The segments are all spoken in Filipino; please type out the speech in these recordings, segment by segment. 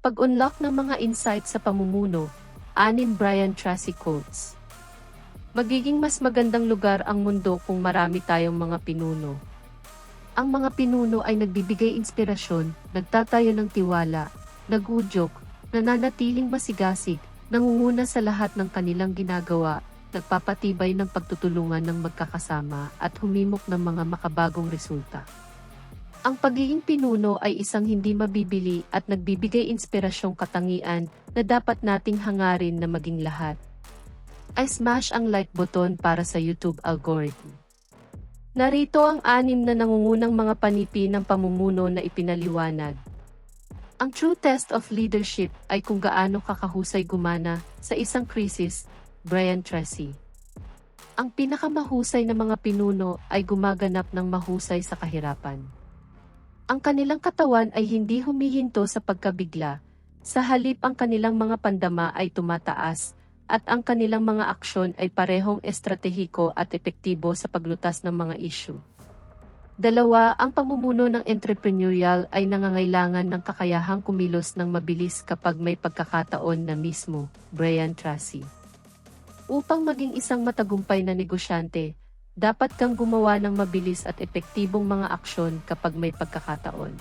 Pag-unlock ng mga insight sa pamumuno, anim Brian Tracy quotes. Magiging mas magandang lugar ang mundo kung marami tayong mga pinuno. Ang mga pinuno ay nagbibigay inspirasyon, nagtatayo ng tiwala, nagudyok, nananatiling masigasig, nangunguna sa lahat ng kanilang ginagawa, nagpapatibay ng pagtutulungan ng magkakasama at humimok ng mga makabagong resulta. Ang pagiging pinuno ay isang hindi mabibili at nagbibigay inspirasyong katangian na dapat nating hangarin na maging lahat. I smash ang like button para sa YouTube algorithm. Narito ang anim na nangungunang mga panipi ng pamumuno na ipinaliwanag. Ang true test of leadership ay kung gaano kakahusay gumana sa isang krisis, Brian Tracy. Ang pinakamahusay na mga pinuno ay gumaganap ng mahusay sa kahirapan. Ang kanilang katawan ay hindi humihinto sa pagkabigla, sa halip ang kanilang mga pandama ay tumataas, at ang kanilang mga aksyon ay parehong estratehiko at epektibo sa paglutas ng mga issue. Dalawa, ang pamumuno ng entrepreneurial ay nangangailangan ng kakayahang kumilos ng mabilis kapag may pagkakataon na mismo, Brian Tracy. Upang maging isang matagumpay na negosyante, dapat kang gumawa ng mabilis at epektibong mga aksyon kapag may pagkakataon.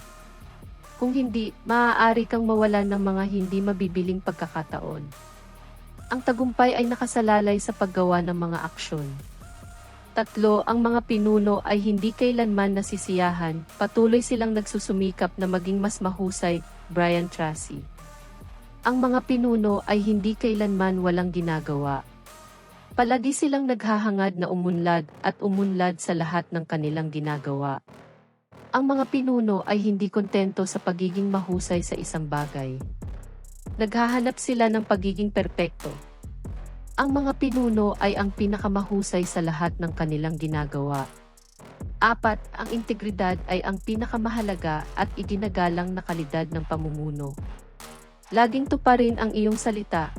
Kung hindi, maaari kang mawalan ng mga hindi mabibiling pagkakataon. Ang tagumpay ay nakasalalay sa paggawa ng mga aksyon. Tatlo, ang mga pinuno ay hindi kailanman nasisiyahan, patuloy silang nagsusumikap na maging mas mahusay, Brian Tracy. Ang mga pinuno ay hindi kailanman walang ginagawa. Palagi silang naghahangad na umunlad at umunlad sa lahat ng kanilang ginagawa. Ang mga pinuno ay hindi kontento sa pagiging mahusay sa isang bagay. Naghahanap sila ng pagiging perpekto. Ang mga pinuno ay ang pinakamahusay sa lahat ng kanilang ginagawa. Apat, ang integridad ay ang pinakamahalaga at iginagalang na kalidad ng pamumuno. Laging tuparin ang iyong salita.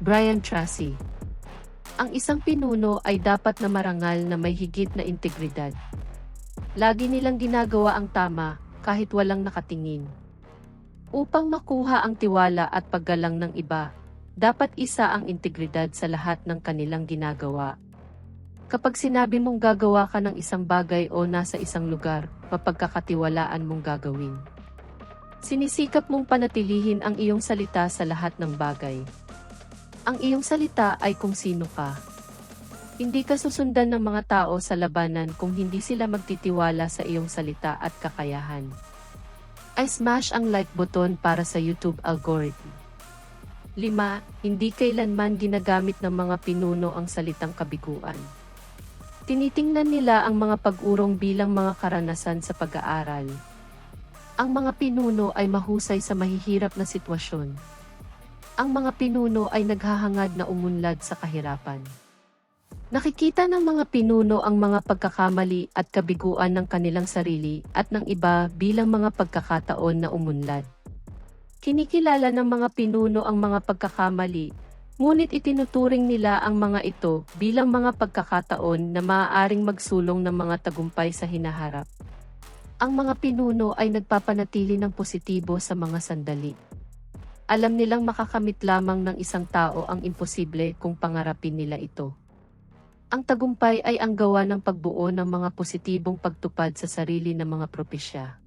Brian Tracy Ang isang pinuno ay dapat na marangal na may higit na integridad. Lagi nilang ginagawa ang tama, kahit walang nakatingin. Upang makuha ang tiwala at paggalang ng iba, dapat isa ang integridad sa lahat ng kanilang ginagawa. Kapag sinabi mong gagawa ka ng isang bagay o nasa isang lugar, mapagkakatiwalaan mong gagawin. Sinisikap mong panatilihin ang iyong salita sa lahat ng bagay. Ang iyong salita ay kung sino ka. Hindi ka susundan ng mga tao sa labanan kung hindi sila magtitiwala sa iyong salita at kakayahan. I smash ang like button para sa YouTube algorithm. 5. Hindi kailanman ginagamit ng mga pinuno ang salitang kabiguan. Tinitingnan nila ang mga pag-urong bilang mga karanasan sa pag-aaral. Ang mga pinuno ay mahusay sa mahihirap na sitwasyon. Ang mga pinuno ay naghahangad na umunlad sa kahirapan. Nakikita ng mga pinuno ang mga pagkakamali at kabiguan ng kanilang sarili at ng iba bilang mga pagkakataon na umunlad. Kinikilala ng mga pinuno ang mga pagkakamali, ngunit itinuturing nila ang mga ito bilang mga pagkakataon na maaaring magsulong ng mga tagumpay sa hinaharap. Ang mga pinuno ay nagpapanatili ng positibo sa mga sandali. Alam nilang makakamit lamang ng isang tao ang imposible kung pangarapin nila ito. Ang tagumpay ay ang gawa ng pagbuo ng mga positibong pagtupad sa sarili ng mga propesya.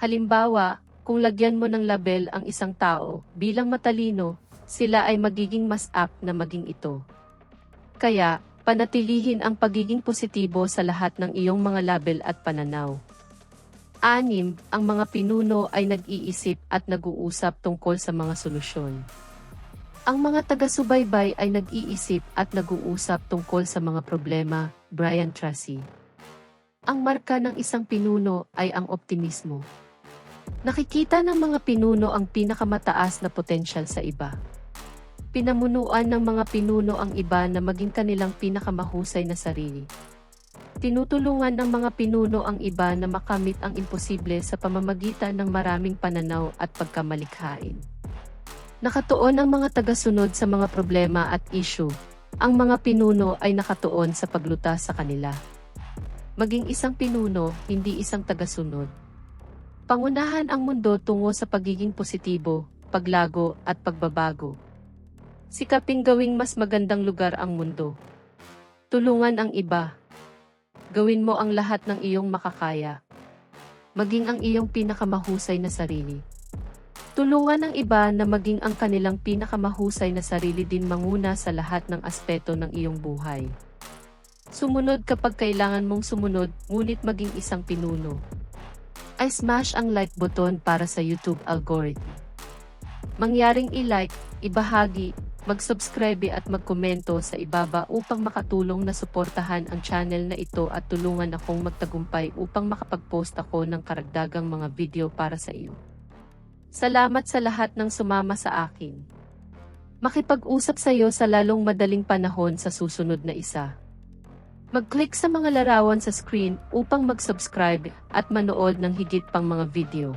Halimbawa, kung lagyan mo ng label ang isang tao bilang matalino, sila ay magiging mas apt na maging ito. Kaya, panatilihin ang pagiging positibo sa lahat ng iyong mga label at pananaw. Anim, ang mga pinuno ay nag-iisip at nag-uusap tungkol sa mga solusyon. Ang mga taga-subaybay ay nag-iisip at nag-uusap tungkol sa mga problema, Brian Tracy. Ang marka ng isang pinuno ay ang optimismo. Nakikita ng mga pinuno ang pinakamataas na potensyal sa iba. Pinamunuan ng mga pinuno ang iba na maging kanilang pinakamahusay na sarili. Tinutulungan ng mga pinuno ang iba na makamit ang imposible sa pamamagitan ng maraming pananaw at pagkamalikhain. Nakatuon ang mga tagasunod sa mga problema at issue. Ang mga pinuno ay nakatuon sa paglutas sa kanila. Maging isang pinuno, hindi isang tagasunod. Pangunahan ang mundo tungo sa pagiging positibo, paglago at pagbabago. Sikaping gawing mas magandang lugar ang mundo. Tulungan ang iba. Gawin mo ang lahat ng iyong makakaya. Maging ang iyong pinakamahusay na sarili. Tulungan ang iba na maging ang kanilang pinakamahusay na sarili din manguna sa lahat ng aspeto ng iyong buhay. Sumunod kapag kailangan mong sumunod, ngunit maging isang pinuno. Ay smash ang like button para sa YouTube algorithm. Mangyaring i-like, ibahagi, mag-subscribe at magkomento sa ibaba upang makatulong na suportahan ang channel na ito at tulungan akong magtagumpay upang makapag-post ako ng karagdagang mga video para sa iyo. Salamat sa lahat ng sumama sa akin. Makipag-usap sa iyo sa lalong madaling panahon sa susunod na isa. Mag-click sa mga larawan sa screen upang mag-subscribe at manood ng higit pang mga video.